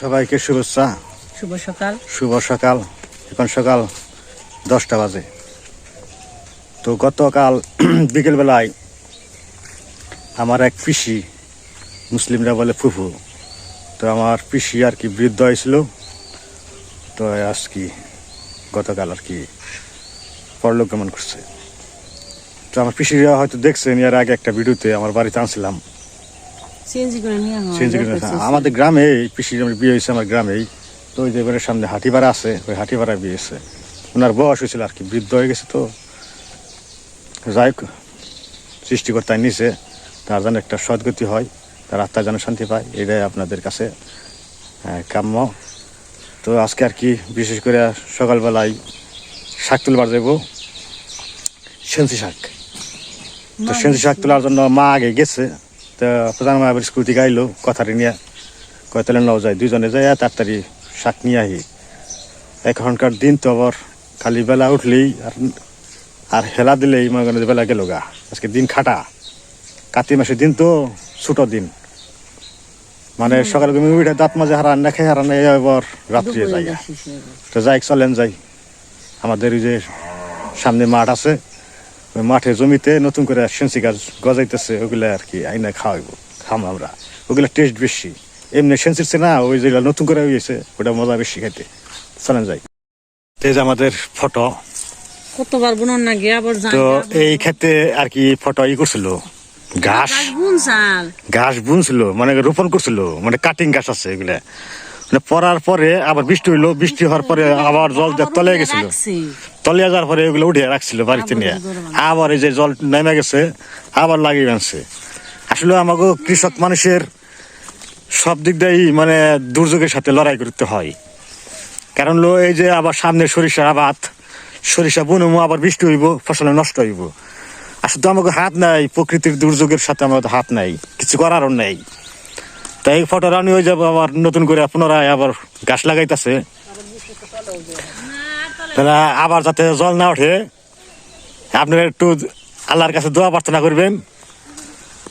সবাইকে শুভেচ্ছা শুভ সকাল। শুভ সকাল। এখন সকাল দশটা বাজে। তো গতকাল বিকেলবেলায় আমার এক পিসি মুসলিমরা বলে ফুফু তো আমার পিসি আর কি বৃদ্ধ হয়েছিল। তো আজ কি গতকাল আর কি পরলোক গমন করছে। তো আমার পিসিরা হয়তো দেখছেন এর আগে একটা ভিডিওতে আমার বাড়িতে আনছিলাম। আমাদের গ্রামে পিসির আমার বিয়ে হয়েছে আমার গ্রামেই। তো ওই যে সামনে হাটিপাড়া আছে ওই হাটিপাড়ায় বিয়ে হয়েছে। ওনার বয়স হয়েছিল আর কি বৃদ্ধ হয়ে গেছে তো। যাই হোক, সৃষ্টিকর্তার নিচে তার যেন একটা সদ্গতি হয় তার আত্মা যেন শান্তি পায় এটাই আপনাদের কাছে আহ, কাম্য। তো আজকে আর কি বিশেষ করে সকালবেলায় শাক তুলবার যাব সেন্সি শাক। তো সেন্সি শাক তোলার জন্য মা আগে গেছে তো প্রধান থেকে আইলো কথাটি নিয়ে কয় তাহলে নাও যায় দুজনে যাই তাড়াতাড়ি শাক নিয়ে আহি। এখনকার দিন তো আবার খালি বেলা উঠলেই আর আর হেলা দিলেই মনে করেন বেলা গেল গা। আজকে দিন খাটা। কাতি মাসের দিন তো ছোট দিন। মানে সকালে ঘুমিয়ে উঠে দাঁত মাঝে হারান না খেয়ে হারান এই আবার রাত্রি যাই তো যাই চলেন যাই। আমাদের ওই যে সামনে মাঠ আছে ওই মাঠে জমিতে নতুন করে সেন্সি গাছ গজাইতেছে ওগুলা আর কি আইনা খাওয়াইবো খাম আমরা। ওগুলা টেস্ট বেশি। এমনি সেন্সির না ওই যেগুলো নতুন করে হয়েছে ওটা মজা বেশি খাইতে। চলেন যাই। তো এই যে আমাদের ফটো। কতবার বুনন না গিয়ে আবার তো এই ক্ষেত্রে আর কি ফটো ই করছিল। ঘাস। ঘাস বুনছিল। মানে রোপণ করছিল মানে কাটিং ঘাস আছে এগুলা। মানে পরার পরে আবার বৃষ্টি হইল বৃষ্টি হওয়ার পরে আবার জল তলে গেছিল। তলে যাওয়ার পরে ওগুলো উঠে রাখছিল বাড়িতে নিয়ে। আবার এই যে জল নেমে গেছে আবার লাগিয়ে আনছে। আসলে আমাকে কৃষক মানুষের সব দিক দিয়েই মানে দুর্যোগের সাথে লড়াই করতে হয়। কারণ লো এই যে আবার সামনে সরিষার আবাদ সরিষা বুনমু আবার বৃষ্টি হইব ফসল নষ্ট হইব। আসলে তো আমাকে হাত নাই প্রকৃতির দুর্যোগের সাথে আমাদের হাত নাই কিছু করারও নেই। তাই এই ফটো রানি হয়ে যাব আবার নতুন করে পুনরায় আবার গাছ লাগাইতেছে। তাহলে আবার যাতে জল না ওঠে আপনারা একটু আল্লাহর কাছে দোয়া প্রার্থনা করবেন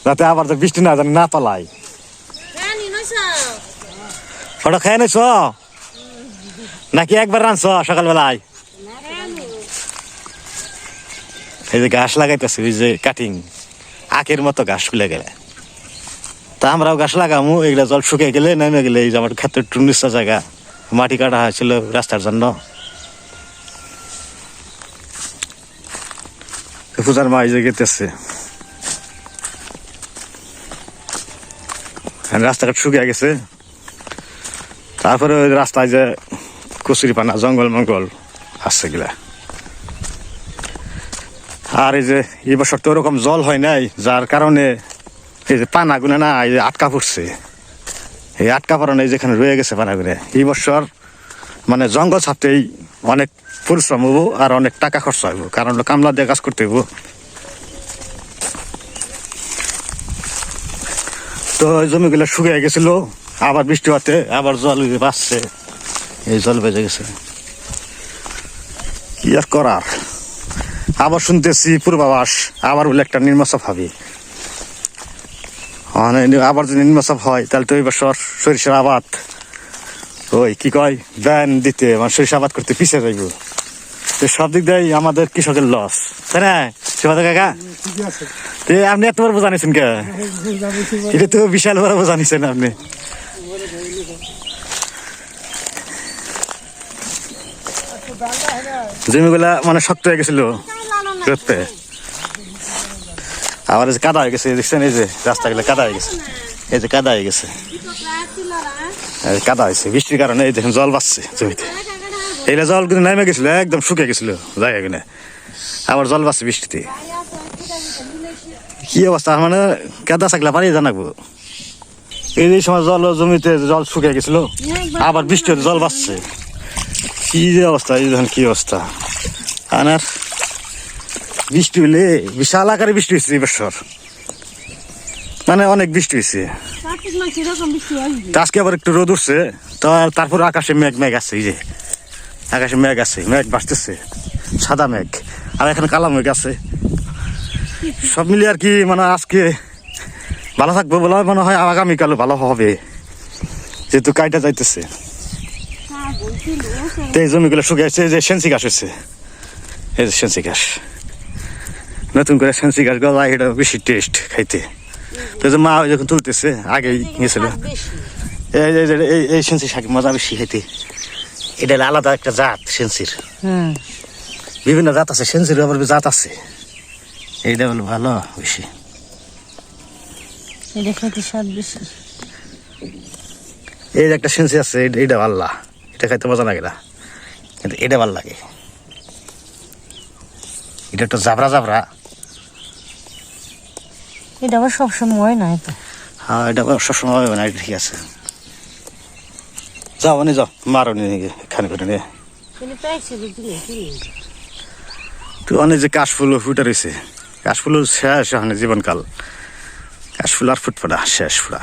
যাতে আবার তো বৃষ্টি না জানি না তলায়। ফটো খেয়ে নিছ? নাকি একবার রানছ সকালবেলায়? এই যে গাছ লাগাইতেছে ওই যে কাটিং আখের মতো গাছ খুলে গেলে। তা আমরাও গাছ লাগামু, এগুলা জল শুকিয়ে গেলে নেমে গেলে এই যে আমার ক্ষেত্রে একটু টুনিসা জায়গা, মাটি কাটা হয়েছিল রাস্তার জন্য। পূজার মা যে গেতেছে। রাস্তাঘাট শুকিয়ে গেছে। তারপরে রাস্তায় যে কচুরি পানা জঙ্গল মঙ্গল আছে গেলা আর এই যে এই বছর তো ওরকম জল হয় নাই, যার কারণে এই যে পানাগুলো না, এই যে আটকা পড়ছে। এই আটকা পড়ানো এই যেখানে রয়ে গেছে পানাগুলো, এই বছর মানে জঙ্গল ছাপতেই অনেক পরিশ্রম হব আর অনেক টাকা খরচ হইব কারণ কামলা দিয়ে কাজ করতে হইব তো জমিগুলো শুকিয়ে গেছিল, আবার বৃষ্টি হতে, আবার জল বাড়ছে এই জল বেজে গেছে। কি আর করার? আবার শুনতেছি পূর্বাভাস, আবার বলে একটা নির্মাসব হবে। আবার যদি নির্মাসব হয়, তাহলে তো এই বছর সরিষার আবাদ। ওই, কি কয়? ব্যান দিতে মানে সরিষা আবাদ করতে পিছিয়ে যাইব। তো সব দিক দিয়ে আমাদের কৃষকের লস তাই না? শিবাদা কাকা? তো আপনি এত বড় বোঝা কে? এটা তো বিশাল বড় নিছেন আপনি। জমিগুলা মানে শক্ত হয়ে গেছিল। রোদতে। আবার এই যে কাদা হয়ে গেছে দেখছেন, এই যে রাস্তাগুলো কাদা হয়ে গেছে। এই যে কাদা হয়ে গেছে। কাদা হয়েছে, বৃষ্টির কারণে এই দেখেন জল বাড়ছে জমিতে। এইটা জল কিন্তু নেমে গেছিল, একদম শুকিয়ে গেছিল জায়গা কিনে। আবার জল বাড়ছে বৃষ্টিতে। কি অবস্থা? মানে কাদা থাকলে পারি জানাব এই সময় জল, জমিতে জল শুকিয়ে গেছিল, আবার বৃষ্টি হতে জল বাড়ছে। কি যে অবস্থা, এই দেখেন কি অবস্থা। আর বৃষ্টি হলে বিশাল আকারে বৃষ্টি হয়েছে এই বছর। মানে অনেক বৃষ্টি হয়েছে আজকে আবার একটু রোদ উঠছে। তো তারপর আকাশে মেঘ মেঘ আছে এই যে। আকাশে মেঘ আছে মেঘ বাড়তেছে সাদা মেঘ। আর এখানে কালা মেঘ আছে। সব মিলিয়ে আর কি মানে আজকে ভালো থাকব বলে মনে হয় আগামীকালও ভালো হবে। যেহেতু কাইটা যাইতেছে। তো এই জমিগুলো শুকিয়ে আসছে এই যে সেন্সি ঘাস হচ্ছে এই যে সেন্সি ঘাস। নতুন করে সেন্সি গাছ গলা এটা বেশি টেস্ট খাইতে। তো মা ওই যখন তুলতেছে আগেই গেছিল এই এই এই সেন্সি শাক মজা বেশি খাইতে। এটা আলাদা একটা জাত সেন্সির। বিভিন্ন জাত আছে সেন্সির আবার জাত আছে। এইটা হলো ভালো বেশি। এটা খেতে স্বাদ বেশি। এই যে একটা সেন্সি আছে এইটা ভাল্লা এটা খাইতে মজা লাগে না। কিন্তু এটা ভালো লাগে। এটা একটু জাবরা জাবরা। এটা আবার সবসময় হয় না হ্যাঁ এটা আবার সবসময় না এটা ঠিক আছে। যাও মানে যাও মারো নিয়ে খানি করে নিয়ে তো অনেক যে কাশফুল ফুটে রয়েছে। কাশফুল শেষ ওখানে জীবনকাল। কাশফুল আর ফুটফোটা শেষ ফুটা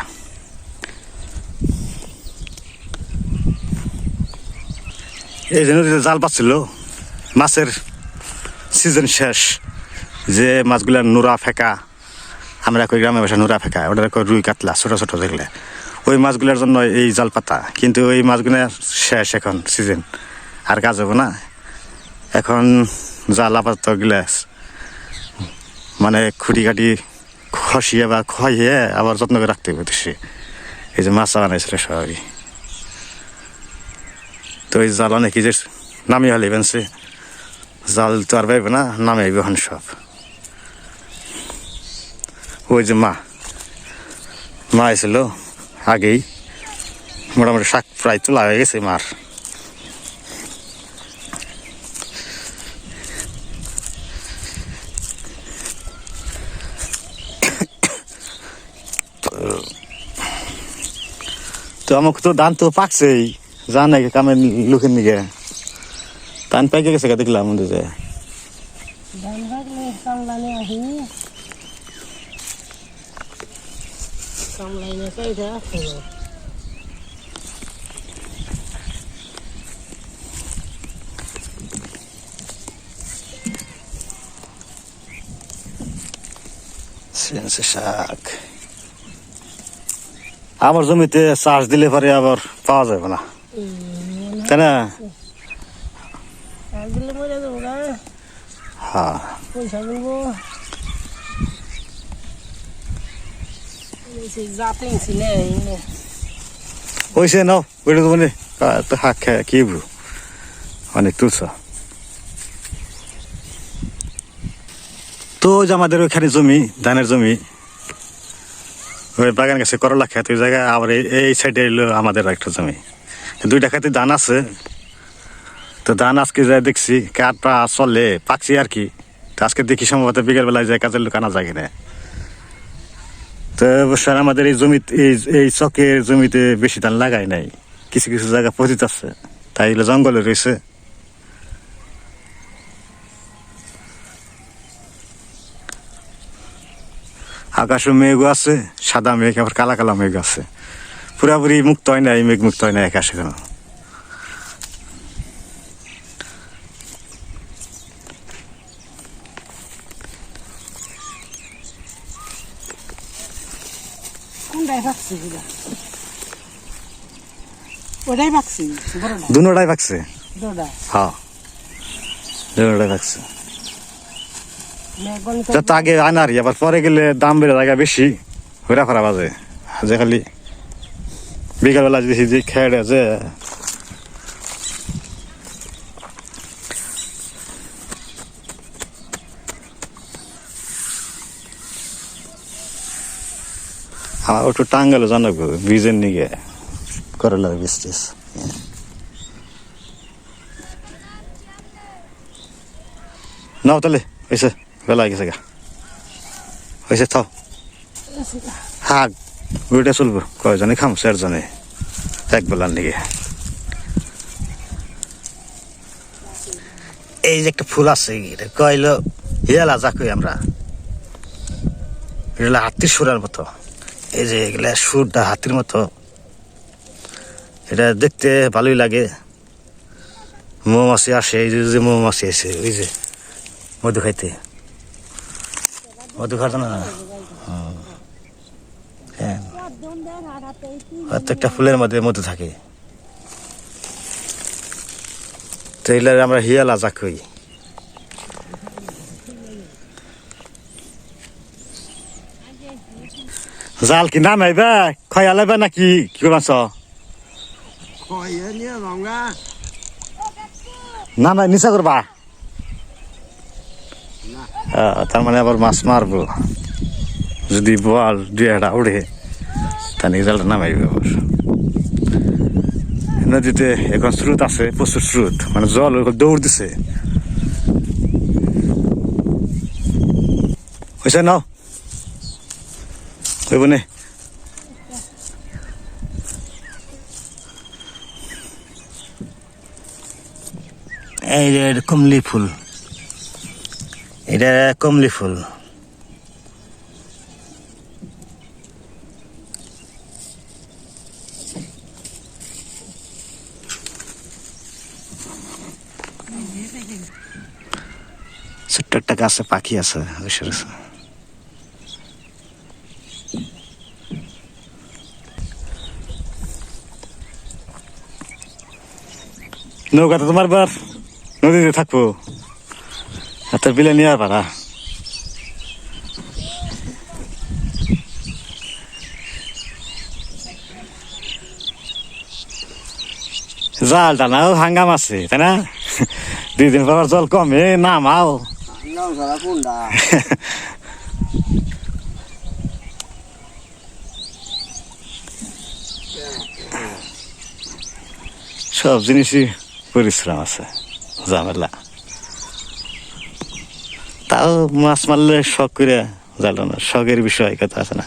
এই যে নদীতে জাল পাচ্ছিল মাছের সিজন শেষ। যে মাছগুলা নোরা ফেকা। আমরা কই গ্রামে বাসা নোরা ফেকা ওটা কই রুই কাতলা, ছোট ছোট যেগুলো ওই মাছগুলোর জন্য এই জাল পাতা কিন্তু ওই মাছগুলো শেষ এখন সিজন আর কাজ হব না। এখন জাল আপাতত গ্লাস মানে খুঁটি কাটি খসিয়ে বা খইয়ে আবার যত্ন করে রাখতে হবে বেশি এই যে মাছ বানাইছিল সবাই। তো এই জাল অনেক যে নামিয়ে হলে বেনছে জাল তো আর পাইবে না, নামে এখন সব। ওই যে মা। মা এসেছিল আগেই। মোটামুটি শাক প্রায় তোলা হয়ে গেছে মার। তো আমাকে তো ধান তো পাকছেই। যা নাকি কামের লোকের নিকে ধান পাইকে গেছে দেখলাম যে ধান ভাগলে কামলানে আহি কামলাইনে কইরা আছে সেন্সে শাক। আমার জমিতে চাষ দিলে পরে আবার পাওয়া যাবে না। তাই না? হ্যাঁ। ওইসে নাও, ওইটা তো মানে তো হাক খায় কি অনেক তুলছ। তো যে আমাদের ওইখানে জমি, ধানের জমি, ওই বাগান গেছে করলা খেত, ওই জায়গায় আবার এই- সাইডে এলো আমাদের একটা জমি। দুইটা খেতে ধান আছে। তো ধান আজকে যাই দেখছি কাঠটা চলে, পাকছি আর কি। আজকে দেখি সম্ভবত বিকেলবেলায় যায় কাজের লোক আনা যায় কিনা। তো অবশ্যই আমাদের এই জমি এই এই চকের জমিতে বেশি ধান লাগাই নাই। কিছু কিছু জায়গা পতিত আছে। তাই এগুলো জঙ্গলে রয়েছে। আকাশও মেঘও আছে, সাদা মেঘ, আবার কালা কালা মেঘ আছে। পুরাপুরি মুক্ত হয় না এই মেঘ মুক্ত হয় না আকাশ কোনো ভাগছি বড়টা দুটাই পাকছে হ্যাঁ। দুটাই পাকছে মেঘন আগে আনারি আবার পরে গেলে দাম বেড়ে জায়গা বেশি। ঘোরা ফেরা বাজে। যে খালি বিকালবেলা যদি যে খেয়ে যে। আমার একটু টাঙ্গালে জানাব বীজের নিগে। করলা বীজ টিজ নাও তাহলে, হয়েছে, বেলা হয়ে গেছে গা। হয়েছে, থাও। হাক ওইটা চলবো। কয়জনে খাম, চারজনে। এক বেলার নিগে। এই যে একটা ফুল আছে কইলো হিয়ালা যা কই আমরা। এটা হলো হাতির সুরার মতো। এই যে এগুলা সুরটা হাতির মতো। এটা দেখতে ভালোই লাগে। মৌমাছি আসে, এই যে মৌমাছি আছে ওই যে, মধু খাইতে। মধু খাতো না? হ্যাঁ। প্রত্যেকটা ফুলের মধ্যে মধু থাকে। তো এগুলার আমরা হিয়ালা যা কই। জাল কি নাম আইবা? খয়া লাইবা নাকি? কি করবাছ না না, নিচা করবা। তার মানে আবার মাছ মারবো। যদি বল, দুই একটা উড়ে, তাহলে জালটা নামাইবে আবার নদীতে এখন স্রোত আছে, প্রচুর স্রোত। মানে জল দৌড় দিছে। হয়েছে নাও হইব নে? এই এটা কমলি ফুল। এটা কমলি ফুল। ছোট্ট একটা গাছে পাখি আছে, বসে রয়েছে। নৌকাতে তোমার বার। নদীতে থাকব এত বিলে নিয়ে পারা জালটা নাও হাঙ্গাম আছে তাই না দুই দিন পর জল কমে নামাও সব জিনিসই পরিশ্রম আছে ঝামেলা। তাও মাছ মারলে শখ করে জানো না, শখের বিষয়, কথা আছে না।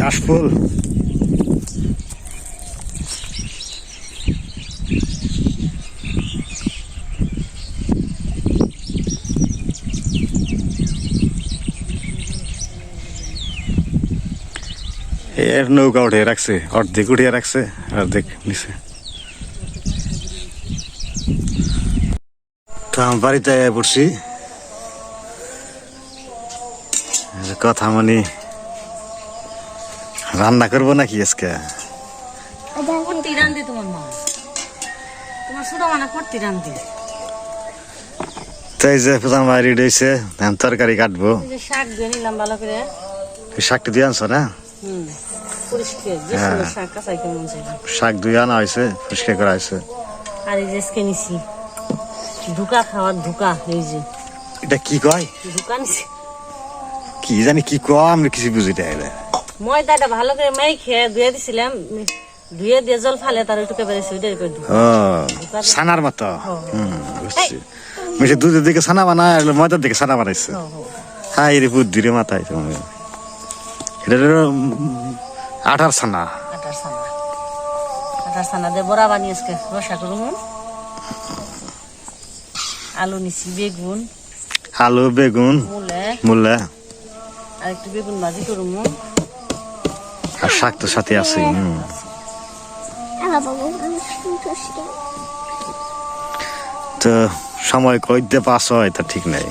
কাশফুল। এর নৌকা উঠিয়ে রাখছে, অর্ধেক উঠিয়ে রাখছে, অর্ধেক নিচে তো বাড়িতে পড়ছি। কথা মনি রান্না করব নাকি আজকে? করতে রান্ধে তোমার মা। তোমার ছোট মানা করতে রান্ধে তাই যে প্রধান বাড়ি রয়েছে ধান তরকারি কাটবো। শাক দিয়ে নিলাম ভালো করে। শাকটা দিয়ে আনছো না? হ্যাঁ। শাক ধুয়ে আনা হয়েছে পরিষ্কার করা হয়েছে আর এই যে নিছি। ধুকা খাওয়ার ধুকা এই যে। এটা কি কয়? ধুকা কি জানি কি কয় আমি কিছু বুঝি না এটা। ময়দাটা ভালো করে মাই খেয়ে ধুয়ে দিছিলাম ধুয়ে দিয়ে জল ফালে তার ওইটুকু বেড়েছে ওইটাই করে ছানার মতো। হুম বুঝছি। মিশে দুধের দিকে ছানা বানায় আর ময়দার দিকে ছানা বানাইছে। হাই রে বুদ্ধি রে মাথায় এটা আঠার ছানা। আটার সানা আটার সানা দিয়ে বড়া বানিয়ে আজকে রসা করুন আলু নিছি বেগুন। আলু বেগুন মূলে। আর একটু বেগুন ভাজি করুন আর শাক তো সাথে আছে তো সময় কই দিয়ে পাস হয় তা ঠিক নাই।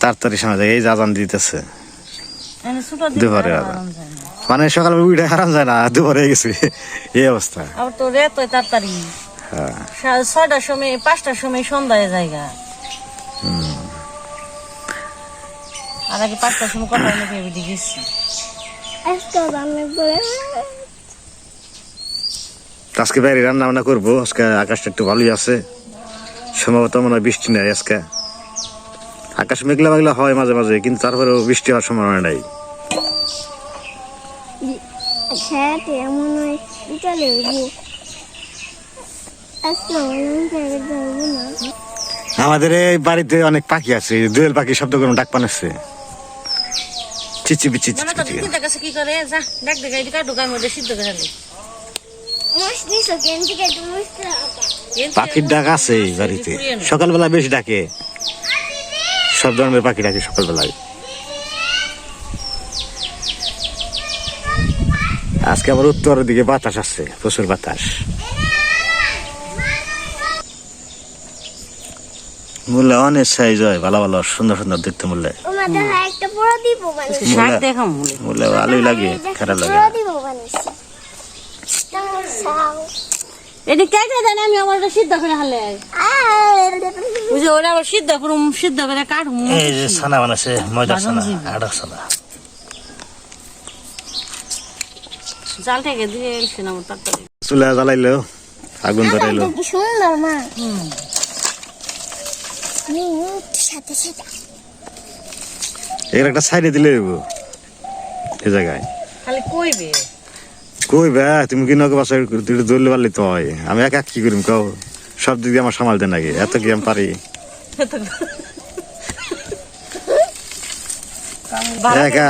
তাড়াতাড়ি সময় এই আজান দিতেছে। দুপুরে। মানে সকাল উঠে হারাম যায় না দুপুরে গেছে। এই অবস্থা। আবার তো রেত হয় তাড়াতাড়ি। ছয়টার সময় পাঁচটার সময় সন্ধ্যায় জায়গা। আর আগে পাঁচটার সময় কথা নাকি আমি গেছি। আজকে বাইরে রান্না বান্না করব আজকে আকাশটা একটু ভালোই আছে। সম্ভবত মনে হয় বৃষ্টি নেই আজকে। আকাশ মেঘলা মেঘলা হয় মাঝে মাঝে কিন্তু তারপরেও বৃষ্টি হওয়ার সম্ভাবনা নাই। হ্যাঁ এমন হয় চলে আজকে আমার যাব না আমাদের এই বাড়িতে অনেক পাখি আছে দোয়েল পাখি শব্দ করে ডাক পানাচ্ছে চিচি বিচি মানে কাছে কি করে? যা দেখ দেখ এই ঢুকার মধ্যে সিদ্ধ করে পাখির ডাক আছে এই বাড়িতে। সকালবেলা বেশি ডাকে। সব ধরনের পাখি ডাকে সকালবেলায়। আজকে আবার উত্তরের দিকে বাতাস আছে প্রচুর বাতাস। মূল্য অনেক সাইজ হয় ভালো ভালো সুন্দর সুন্দর দেখতে মূল্য। আমাদের একটা পুরো দিব বানিয়েছি শাক মূলা। দেখাম মূলে ভালোই লাগে খারাপ লাগে পুরো না। দিব বানিয়েছি তারপর সাউ এটি কে কে জানে আমি আমার সিদ্ধ করে হালে? বুঝে ওরা আবার সিদ্ধ করুম সিদ্ধ করে কাটুম। এই যে ছানা বানাছে ময়দার বাদাম ছানা জিবি। আটার ছানা। জাল থেকে দিয়ে চুলা জ্বালাইলো আগুন ধরাইলো। সুন্দর মা। মিনিট সাথে সাথে। এর একটা সাইডে দিলে এই জায়গায়। খালি কইবে? কই বে তুমি কি নৌকা বাসা দুটো ধরলে পারলি তো হয়। আমি একা কি করিম কও? সব দিক দিয়ে আমার সামালতে নাকি এত কি আমি পারি? একা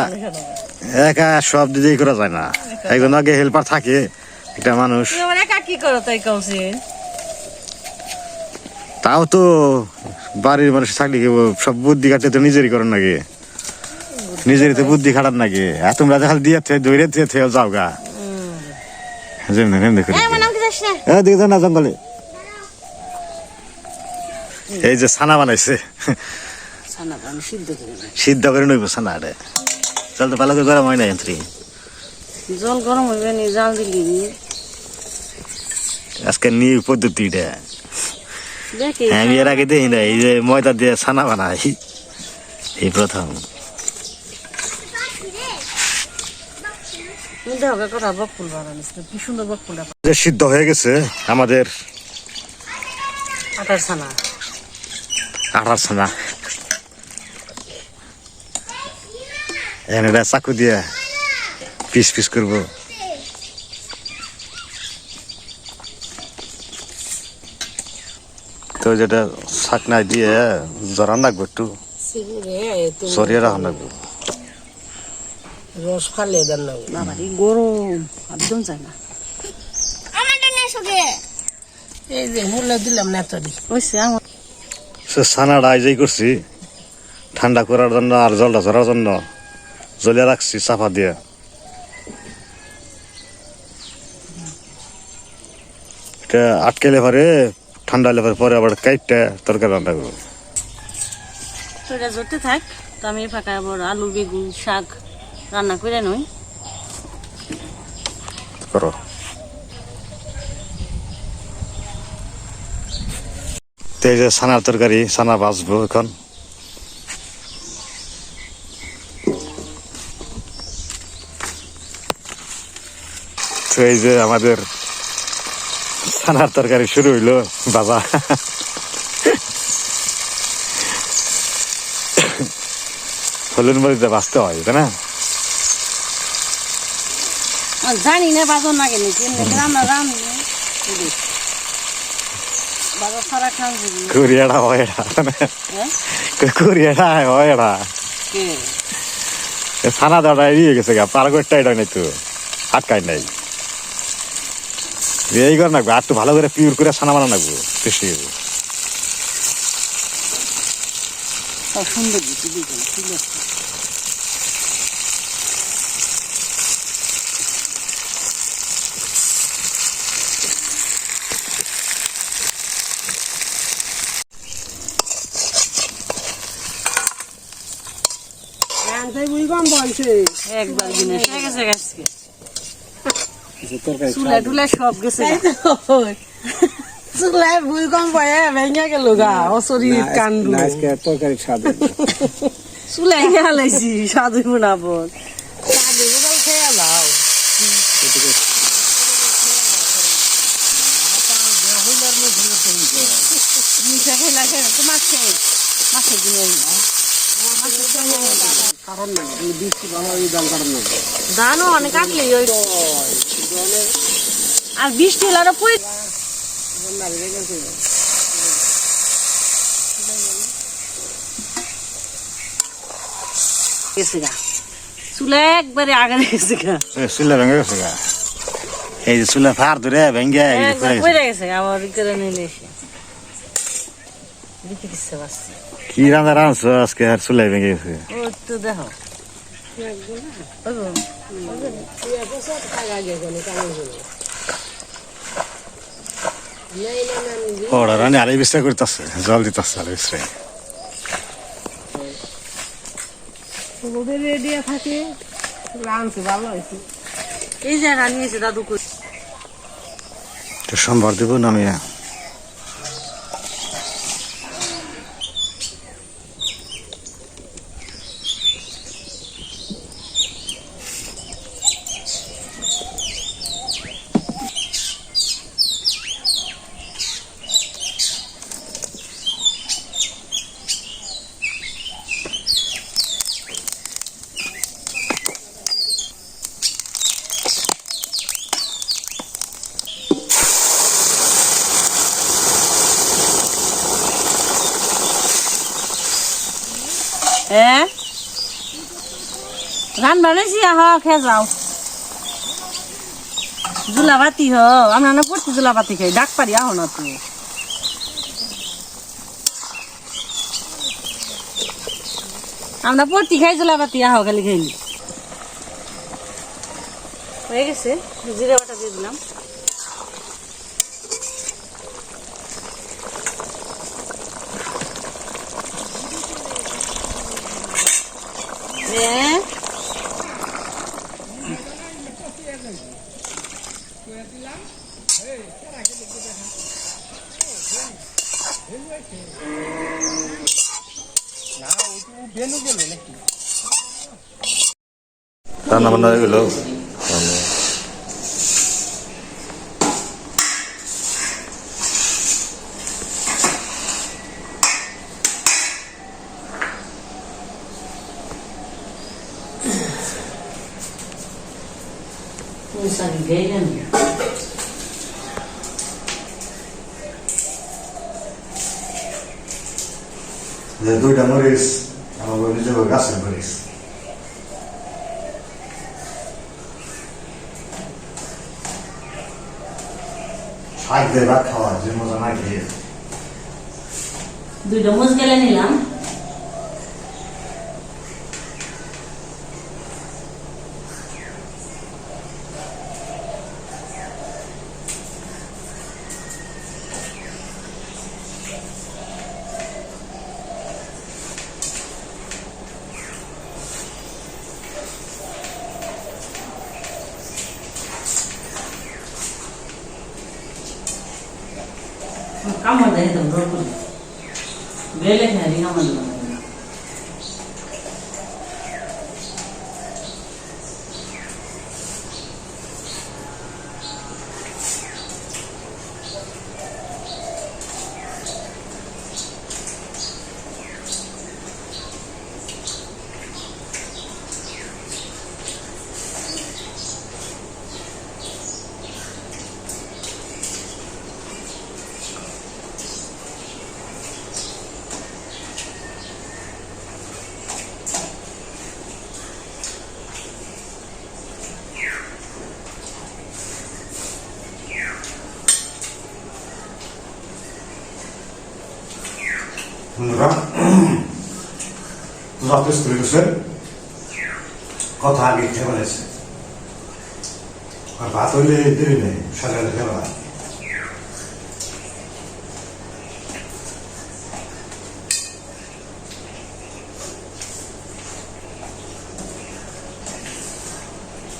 একা সব দিক দিয়ে করা যায় না। একজন আগে হেল্পার থাকে একটা মানুষ। একা কি করো তাই তাও তো বাড়ির মানুষ থাকলে কি সব বুদ্ধি কাটতে তো নিজেরই করেন নাকি? নিজেরই তো বুদ্ধি খাটান নাকি? আর তোমরা দেখাল দিয়ে থে দৌড়ে থে থে যাও গা। যেমন আমার নাম না? জঙ্গলে। এই যে ছানা বানাইছে। সিদ্ধ করে না নইব ছানা আরে। চল তো ভালো করে গরম হয় না যন্ত্রী জল গরম হইবে নি জাল দিলি আজকে নিউ পদ্ধতি এটা দেখি আমি এর আগে দেখি না এই যে ময়দা দিয়ে ছানা বানাই। এই প্রথম। যে সিদ্ধ হয়ে গেছে আমাদের আটার ছানা। আঠার ছানা। এটা চাকু দিয়ে পিস পিস করব। তো যেটা শাকনায় দিয়ে জরান রাখব একটু। সরিয়ে রাখা রাখব রস ফালে দেন না গরম একদম যায় না। এই যে মূল্য দিলাম না তো ওইসে আমার সে ছানাটা আইজাই করছি ঠান্ডা করার জন্য আর জলটা ঝরার জন্য জ্বলিয়ে রাখছি চাপা দিয়ে। এটা আটকেলে পারে ঠান্ডা হলে পারে আবার কাইটটা তরকারি রান্না করব। তো এটা থাক তো আমি ফাঁকা আবার আলু বেগুন শাক রান্না করে নই। করো। তো এই যে ছানার তরকারি ছানা ভাজবো এখন। তো এই যে আমাদের ছানার তরকারি শুরু হইল বাবা। হলুদ মরিচে বাঁচতে হয় তাই না? জানি না বাজার না কেন রান্না রান্না। বাজার সারা খান কোরিয়াটা কোরিয়াটা ছানা দাদা এড়িয়ে গেছে গা পার করতে নাই তো আটকাই নাই। এই কর নাকবো আর একটু ভালো করে পিউর করে ছানা বানা নাকবো টেস্টি আছে একবার দিনে গেছে গাছকে চুলা টুলা সব গেছে ভেঙে গেল গা অশরীর তরকারি স্বাদ চুলাই সাধু গুণাবন খেয়ে লাও মিঠা খেলা খেলা তো মাছ খেয়ে মাছের দিনে কারণ না এই বৃষ্টি ভালো এই দাম কারণ না ধানও অনেক কাটলি ওই আর বৃষ্টি হলে আরও পই গেছে। গা। চুলা একবারে আগে গেছে গা। চুলা ভেঙে গেছে গা। এই যে চুলা ফার ধরে ভেঙে গেছে। আবার করে এসে। কি রান্না রাঁধছো আজকে? আর চুলাই ভেঙে গেছে। ও তো দেখো। ওরা রানি আলি বিস্তার করতেছে জল দিতেছে আলি বিস্তার ওদের রেডিয়া থাকে আনছে ভালো হয়েছে। এই যে রানিয়েছে দাদু কই? তো সোমবার দেবো নামিয়ে হ্যাঁ রান বানাইছি আহ খেয়ে জুলাবাতি হ, আমরা না পড়ছি জুলাবাতি খাই ডাক পারি আহ না তুই আমরা পড়তি খাই জুলাবাতি, আহ খালি খাইলি হয়ে গেছে জিরে বাটা দিয়ে দিলাম। রান্না বান্না হয়ে গেল সারি গেলেন যে দুইটা মরিচ আমার নিজের গাছের শাক ভাত খাওয়া যে মজা না খেয়ে। দুইটা মুজ গেলে নিলাম। কামড় দেয় তো রোড করে বেলে খাই কামড় দেবো বন্ধুরা যথেষ্ট করে গেছে কথা আগে খেয়ে ফেলেছে। আর ভাত হইলে দেরি নেই সাড়ে খেলা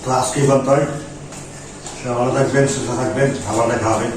তো আজকে এই পর্যন্তই সবাই ভালো থাকবেন, সুস্থ থাকবেন খাবার দেখা হবে।